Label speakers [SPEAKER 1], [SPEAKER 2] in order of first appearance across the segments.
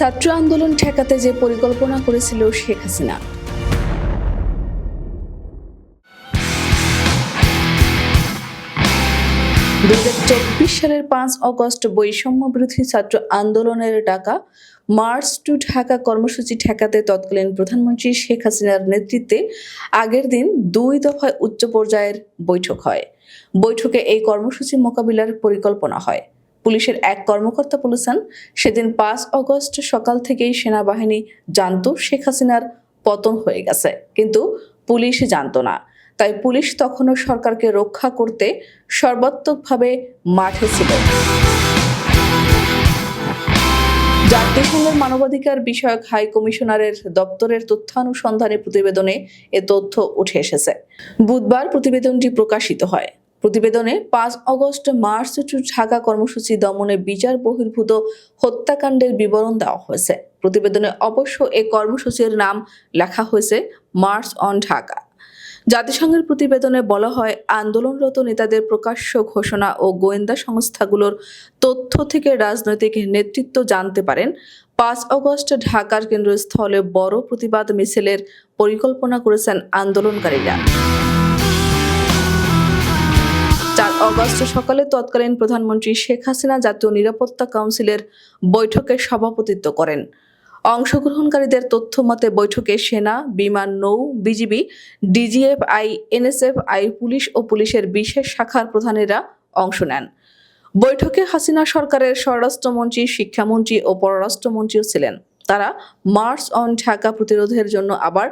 [SPEAKER 1] ছাত্র আন্দোলন ঠেকাতে যে পরিকল্পনা করেছিল শেখ হাসিনা। দু চব্বিশ সালের পাঁচ অগস্ট বৈষম্য বিরোধী ছাত্র আন্দোলনের ডাকা মার্চ টু ঢাকা কর্মসূচি ঠেকাতে তৎকালীন প্রধানমন্ত্রী শেখ হাসিনার নেতৃত্বে আগের দিন দুই দফায় উচ্চ পর্যায়ের বৈঠক হয়। বৈঠকে এই কর্মসূচি মোকাবিলার পরিকল্পনা হয়। পুলিশের এক কর্মকর্তা বলেছেন, সেদিন পাঁচ অগস্ট সকাল থেকেই সেনাবাহিনী জানতো শেখ হাসিনার পতন হয়ে গেছে, কিন্তু পুলিশ জানতো না। তাই পুলিশ তখনও সরকারকে রক্ষা করতে সর্বাত্মকভাবে মাঠে ছিল। জাতিসংঘের মানবাধিকার বিষয়ক হাই কমিশনারের দপ্তরের তথ্যানুসন্ধানী প্রতিবেদনে এ তথ্য উঠে এসেছে। বুধবার প্রতিবেদনটি প্রকাশিত হয়। প্রতিবেদনে পাঁচ অগস্ট মার্চ টু ঢাকা কর্মসূচি দমনে বিচার বহির্ভূত হত্যাকাণ্ডের বিবরণ দেওয়া হয়েছে। প্রতিবেদনে অবশ্য এ কর্মসূচির নাম লেখা হয়েছে মার্চ অন ঢাকা। জাতিসংঘের প্রতিবেদনে বলা হয়, আন্দোলনরত নেতাদের প্রকাশ্য ঘোষণা ও গোয়েন্দা সংস্থাগুলোর তথ্য থেকে রাজনৈতিক নেতৃত্ব জানতে পারেন। পাঁচ অগস্ট ঢাকার কেন্দ্রস্থলে বড় প্রতিবাদ মিছিলের পরিকল্পনা করেছেন আন্দোলনকারীরা। চার অগস্ট সকালে তৎকালীন প্রধানমন্ত্রী শেখ হাসিনা জাতীয় নিরাপত্তা কাউন্সিলের বৈঠকে সভাপতিত্ব করেন। অংশগ্রহণকারীদের তথ্য মতে, বৈঠকে সেনা, বিমান নৌ, BGB, DGF, I, NSF, I, police ও পুলিশের বিশেষ শাখার প্রধানেরা অংশ নেন। বৈঠকে হাসিনা সরকারের স্বরাষ্ট্রমন্ত্রী, শিক্ষামন্ত্রী ও পররাষ্ট্রমন্ত্রীও ছিলেন। তারা মার্চ অন ঢাকা প্রতিরোধের জন্য আবার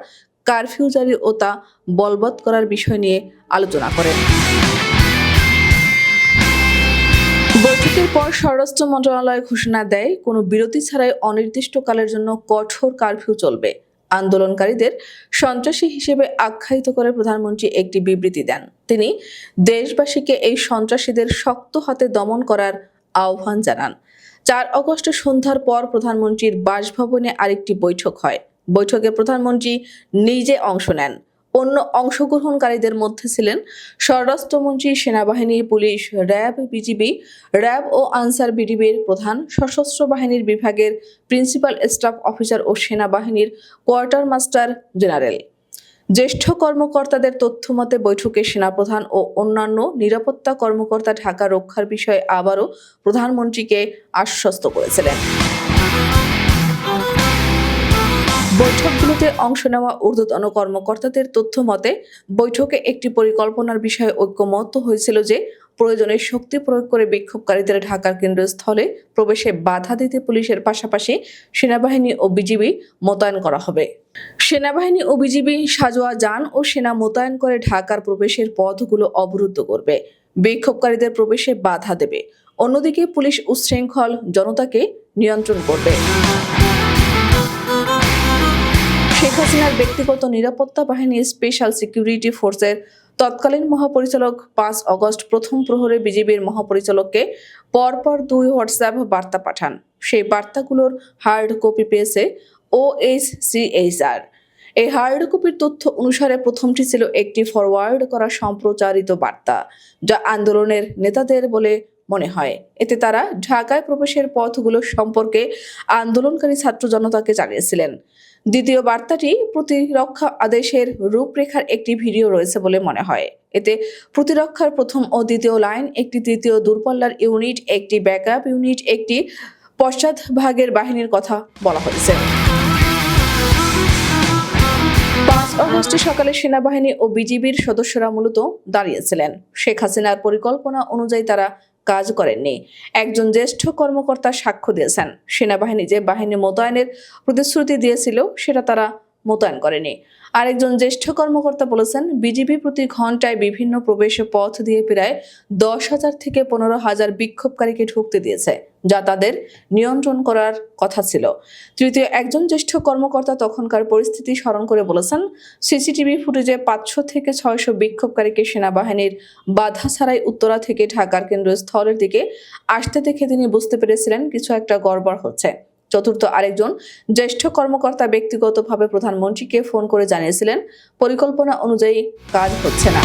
[SPEAKER 1] কারফিউ জারি ও তা বলবৎ করার বিষয় নিয়ে আলোচনা করেন। বৈঠকের পর স্বরাষ্ট্র মন্ত্রণালয় ঘোষণা দেয়, কোনো বিরতি ছাড়াই অনির্দিষ্টকালের জন্য কঠোর কারফিউ চলবে। আন্দোলনকারীদের সন্ত্রাসী হিসেবে আখ্যায়িত করে প্রধানমন্ত্রী একটি বিবৃতি দেন। তিনি দেশবাসীকে এই সন্ত্রাসীদের শক্ত হাতে দমন করার আহ্বান জানান। চার অগস্ট সন্ধ্যার পর প্রধানমন্ত্রীর বাসভবনে আরেকটি বৈঠক হয়। বৈঠকে প্রধানমন্ত্রী নিজে অংশ নেন। অন্য অংশগ্রহণকারীদের মধ্যে ছিলেন স্বরাষ্ট্রমন্ত্রী, সেনাবাহিনী, পুলিশ, র্যাব, বিজিবি, র্যাব ও আনসার বিডিবির প্রধান, সশস্ত্র বাহিনীর বিভাগের প্রিন্সিপাল স্টাফ অফিসার ও সেনাবাহিনীর কোয়ার্টার মাস্টার জেনারেল। জ্যেষ্ঠ কর্মকর্তাদের তথ্য মতে বৈঠকে সেনাপ্রধান ও অন্যান্য নিরাপত্তা কর্মকর্তা ঢাকা রক্ষার বিষয়ে আবারও প্রধানমন্ত্রীকে আশ্বস্ত করেছিলেন। বৈঠকগুলোতে অংশ নেওয়া ঊর্ধ্বতন কর্মকর্তাদের তথ্য মতে, বৈঠকে একটি পরিকল্পনার বিষয়ে ঐক্যমত হয়েছিল যে, প্রয়োজনে শক্তি প্রয়োগ করে বিক্ষোভকারীদের ঢাকার কেন্দ্রস্থলে প্রবেশে বাধা দিতে পুলিশের পাশাপাশি সেনাবাহিনী ও বিজিবি মোতায়েন করা হবে। সেনাবাহিনী ও বিজিবি সাজোয়া যান ও সেনা মোতায়েন করে ঢাকার প্রবেশের পথগুলো অবরুদ্ধ করবে। বিক্ষোভকারীদের প্রবেশে বাধা দেবে। অন্যদিকে পুলিশ উচ্ছৃঙ্খল জনতাকে নিয়ন্ত্রণ করবে। হাসিনার ব্যক্তিগত নিরাপত্তা বাহিনী স্পেশাল সিকিউরিটি ফোর্সের তৎকালীন মহাপরিচালক পাঁচ অগস্ট প্রথম প্রহরে বিজেপির মহাপরিচালককে পরপর দুই হোয়াটসঅ্যাপ বার্তা পাঠান। সেই বার্তাগুলোর হার্ড কপি পেয়েছে ও এইচ সিএইচআর এই হার্ড কপির তথ্য অনুসারে প্রথমটি ছিল একটি ফরওয়ার্ড করা সম্প্রচারিত বার্তা, যা আন্দোলনের নেতাদের বলে মনে হয়। এতে তারা ঢাকায় প্রবেশের পথগুলো সম্পর্কে আন্দোলনকারী ছাত্র জনতাকে জানিয়েছিলেন। দ্বিতীয় বার্তাটি প্রতিরক্ষা আদেশের রূপরেখার একটি ভিডিও রয়েছে বলে মনে হয়। এতে প্রতিরক্ষার প্রথম ও দ্বিতীয় লাইন, একটি তৃতীয় দূরপাল্লার ইউনিট, একটি ব্যাকআপ ইউনিট, একটি পশ্চাৎভাগের বাহিনীর কথা বলা হয়েছে। পাঁচ অগস্ট সকালে সেনাবাহিনী ও বিজিবির সদস্যরা মূলত দাঁড়িয়েছিলেন। শেখ হাসিনার পরিকল্পনা অনুযায়ী তারা কাজ করেননি। একজন জ্যেষ্ঠ কর্মকর্তা সাক্ষ্য দিয়েছেন। সেনাবাহিনী যে বাহিনী মোতায়েনের প্রতিশ্রুতি দিয়েছিল, সেটা তারা মোতায়েন করেনি। আরেকজন জ্যেষ্ঠ কর্মকর্তা বলেছেন, বিজিবি প্রতি ঘন্টায় বিভিন্ন প্রবেশ পথ দিয়ে প্রায় দশ হাজার থেকে পনেরো হাজার বিক্ষোভকারীকে ঢুকতে দিয়েছে, যা তাদের নিয়ন্ত্রণ করার কথা ছিল। তৃতীয়, একজন জ্যেষ্ঠ কর্মকর্তা তখনকার পরিস্থিতি স্মরণ করে বলেছেন, সিসিটিভি ফুটেজে পাঁচশো থেকে ছয়শো বিক্ষোভকারীকে সেনাবাহিনীর বাধা ছাড়াই উত্তরা থেকে ঢাকার কেন্দ্রস্থলের দিকে আসতে দেখে তিনি বুঝতে পেরেছিলেন, কিছু একটা গড়বড় হচ্ছে। চতুর্থ আরেকজন জ্যেষ্ঠ কর্মকর্তা ব্যক্তিগতভাবে প্রধানমন্ত্রীকে ফোন করে জানিয়েছিলেন পরিকল্পনা অনুযায়ী কাজ হচ্ছে না।